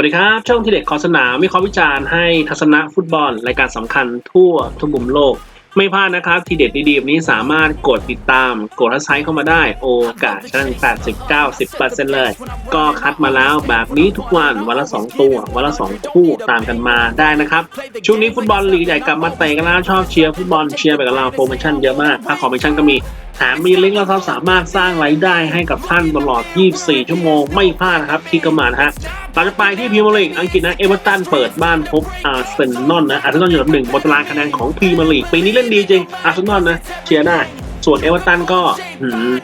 สวัสดีครับ ช่องที่เด็กขอสนามวิเคราะห์วิจารณ์ให้ทัศนะฟุตบอล รายการสำคัญทั่วทุกมุมโลก ไม่พลาดนะครับ ทีเด็ดดีๆแบบนี้สามารถกดติดตาม กดทักไซเข้ามาได้ โอกาสชั้น80 90เลย ก็คัดมาแล้วแบบนี้ทุกวันวันละ 2 ตัว วันละ 2 คู่ตามกันมาได้นะครับ ช่วงนี้ฟุตบอลลีกใหญ่กลับมาเตะกันแล้วชอบเชียร์ฟุตบอลเชียร์ไปกับเราโปรโมชั่นเยอะมากถ้าคอมมิชชั่นก็มีแถมมีลิงก์แล้วครับสามารถสร้างรายได้ให้กับท่านตลอด 24 ชั่วโมงไม่พลาดนะครับคลิกเข้ามานะฮะ ต่อจากไปที่พรีเมียร์ลีกอังกฤษนะเอเวอร์ตันเปิดบ้านพบอาร์เซนอลนะอาร์เซนอลอยู่อันดับหนึ่งบนตารางคะแนนของพรีเมียร์ลีกปีนี้เล่นดีจริงอาร์เซนอลนะเชียร์ได้ส่วนเอเวอร์ตันก็ม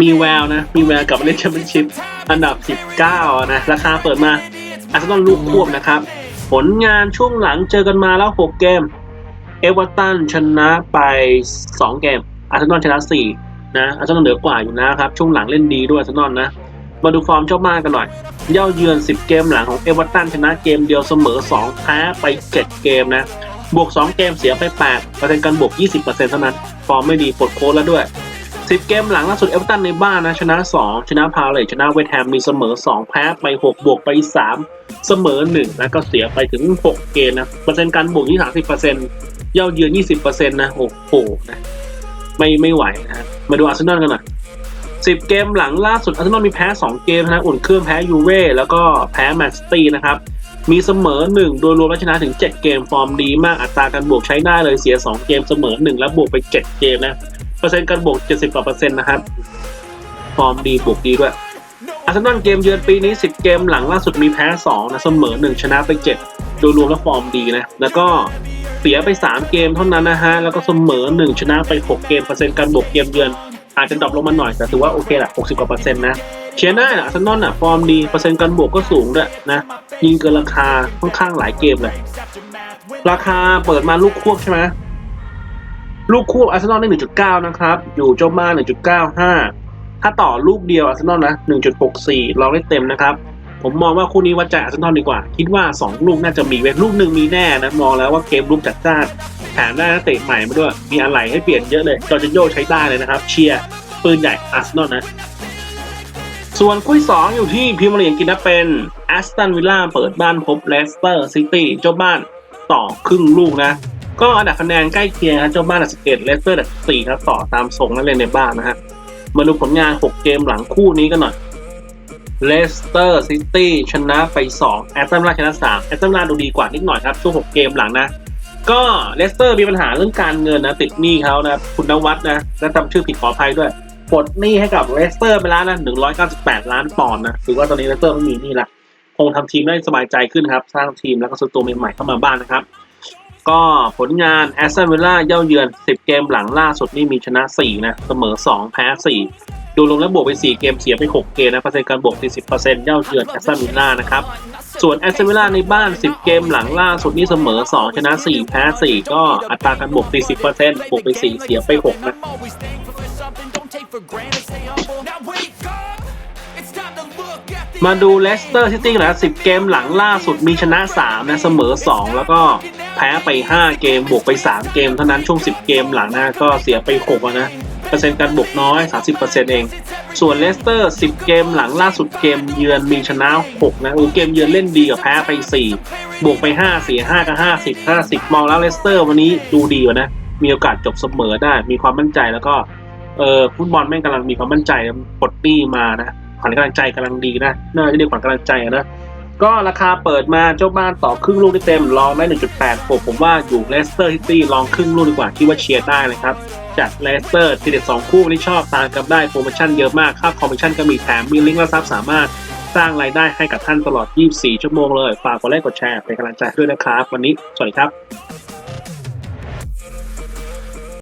มีแววนะ มีแววกลับมาเล่นแชมเปี้ยนชิพอันดับ 19 นะ ราคาเปิดมาอาร์เซนอลลูกควบนะครับ ผลงานช่วงหลังเจอกันมาแล้ว 6 เกม เอเวอร์ตันชนะไป 2 เกมอาร์เซนอลชนะ 4 นะอาร์เซนอลเหนือกว่าอยู่นะครับ ช่วงหลังเล่นดีด้วยอาร์เซนอลนะ มาดูฟอร์มเจ้าบ้านกันหน่อย เย่าเยือน 10 เกมหลังของเอเวอร์ตันชนะเกมเดียวเสมอ 2 แพ้ไป 7 เกมนะ บวก 2 เกมเสียไป8ประเด็นการบวก 20%เท่านั้น ฟอร์มไม่ดีปลดโค้ดแล้วด้วย 10 เกมหลังล่าสุดเอเวอร์ตันในบ้านนะ ชนะ 2 ชนะพาเลตชนะเวสต์แฮมมีเสมอ 2 แพ้ไป 6 บวกไป 3 เสมอ 1 แล้วก็เสียไปถึง 6 เกมนะ เปอร์เซ็นต์การบวกที่30%เย่าเยือน 20%นะ โอ้โหนะ ไม่ไม่ไหวนะ มาดูอาร์เซนอลกันหน่อย 10 เกมหลังล่าสุดอาร์เซนอลมีแพ้ 2 เกมนะอุ่นเครื่องแพ้ยูเว่แล้วก็แพ้แมนซิตี้นะครับมีเสมอ 1 โดยรวมแล้วชนะถึง 7 เกมฟอร์มดีมากอัตราการบวกใช้ได้เลยเสีย 2 เกมเสมอ 1 แล้วบวกไป 7 เกมนะเปอร์เซ็นต์การบวก 70กว่าเปอร์เซ็นต์นะครับฟอร์มดีบวกดีด้วยอาร์เซนอลเกมเยือนปีนี้ 10 เกมหลังล่าสุดมีแพ้ 2 นะเสมอ 1 ชนะไป 7 โดยรวมแล้วฟอร์มดีนะแล้วก็เสียไป 3 เกมเท่านั้นนะฮะแล้วก็เสมอ 1 ชนะไป 6 เกมเปอร์เซ็นต์การบวกเกมเยือน อาจจะดรอปลงมาหน่อยแต่ถือว่าโอเคแหละ60กว่าเปอร์เซ็นต์นะเชียร์ได้นะอาร์เซนอลอะฟอร์มดีเปอร์เซ็นต์การบวกก็สูงด้วยนะยิงเกินราคาค่อนข้างหลายเกมเลยราคาเปิดมาลูกควบใช่ไหมลูกควบอาร์เซนอลได้ 1.9 นะครับ อยู่เจ้าบ้า1.95 ถ้าต่อลูกเดียวอาร์เซนอลนะ 1.64 ลองได้เต็มนะครับ ผมมองว่าคู่นี้วัดใจอาร์เซนอลดีกว่า คิดว่า 2 ลูกน่าจะมีเว้นลูกหนึ่งมีแน่นะมองแล้วว่าเกมลูกจัดจ้านแถมได้นักเตะใหม่มาด้วย มีอะไรให้เปลี่ยนเยอะเลยจอร์จิโยใช้ได้เลยนะครับเชียร์ปืนใหญ่อาร์เซนอลนะส่วนคู่สองอยู่ที่พรีเมียร์ลีกอังกฤษนะเป็นแอสตันวิลล่าเปิดบ้านพบเลสเตอร์ซิตี้เจ้าบ้านต่อครึ่งลูกนะ ก็อันดับคะแนนใกล้เคียงครับเจ้าบ้านอันดับ11เลสเตอร์อันดับ4ครับต่อตามส่งนักเรียนในบ้านนะฮะมาดูผลงาน 6 เกมหลังคู่นี้กันหน่อย เลสเตอร์ซิตี้ชนะไป 2 แอตตันวิลล่าชนะ 3 แอตตันวิลล่าดูดีกว่านิดหน่อยครับ ช่วง 6 เกมหลังนะ ก็เลสเตอร์มีปัญหาเรื่องการเงินนะ ติดหนี้เขานะ คุณนวัดนะ และจำชื่อผิดขออภัยด้วยปลดหนี้ให้กับเลสเตอร์ไปแล้วนะ 198 ล้านปอนด์นะถือว่าตอนนี้เลสเตอร์ไม่มีหนี้ละคงทำทีมได้สบายใจขึ้นครับ สร้างทีมแล้วก็ซื้อตัวใหม่ๆเข้ามาบ้านนะครับ ก็ผลงานแอสตันวิลล่าเย่าเยือน 10 เกมหลังล่าสุดนี่มีชนะ 4 นะ เสมอ 2 แพ้ 4 ดูลงแล้วบวกไป 4 เกมเสียไป 6 เกมนะเปอร์เซ็นต์การบวก 40%เย่าเยือนแอสตันวิลล่านะครับ ส่วนแอสตันวิลล่าในบ้าน 10 เกมหลังล่าสุดนี่เสมอ 2 ชนะ 4 แพ้ 4 ก็อัตราการบวก 40%บวกไป 4 เสียไป 6 นะมาดูเลสเตอร์ซิตี้นะ10 เกมหลังล่าสุดมีชนะ 3 นะ เสมอ 2 แล้วก็แพ้ไป 5 เกม บวกไป 3 เกม เท่านั้นช่วง 10 เกมหลังหนะก็เสียไป 6 นะ เปอร์เซ็นต์การบวกน้อย 30%เอง ส่วนเลสเตอร์ 10 เกมหลังล่าสุดเกมเยือนมีชนะ 6 นะอ้เกมเยือนเล่นดีกับแพ้ไป 4 บวกไป5เสีย5กับ 50 50 มองแล้วเลสเตอร์วันนี้ดูดีกว่านะ มีโอกาสจบเสมอได้ มีความมั่นใจแล้วก็เออฟุตบอลแม่งกำลังมีความมั่นใจปลดหนี้มานะขวัญกำลังใจกำลังดีนะน่าจะเรียกขวัญกำลังใจนะ ก็ราคาเปิดมาเจ้าบ้านต่อครึ่งลูกได้เต็มลองได้ 1.8ผมผมว่าอยู่เลสเตอร์ซิตี้ลองครึ่งลูกดีกว่าที่ว่าเชียร์ได้เลยครับ จากเลสเตอร์ทีเด็ดสองคู่ที่ชอบตามกับได้โปรโมชั่นเยอะมาก ค่าคอมมิชชั่นก็มีแถมมีลิงก์และซับสามารถสร้างรายได้ให้กับท่านตลอด 24 ชั่วโมงเลย ฝากกดไลค์กดแชร์เป็นกำลังใจด้วยนะครับ วันนี้สวัสดีครับ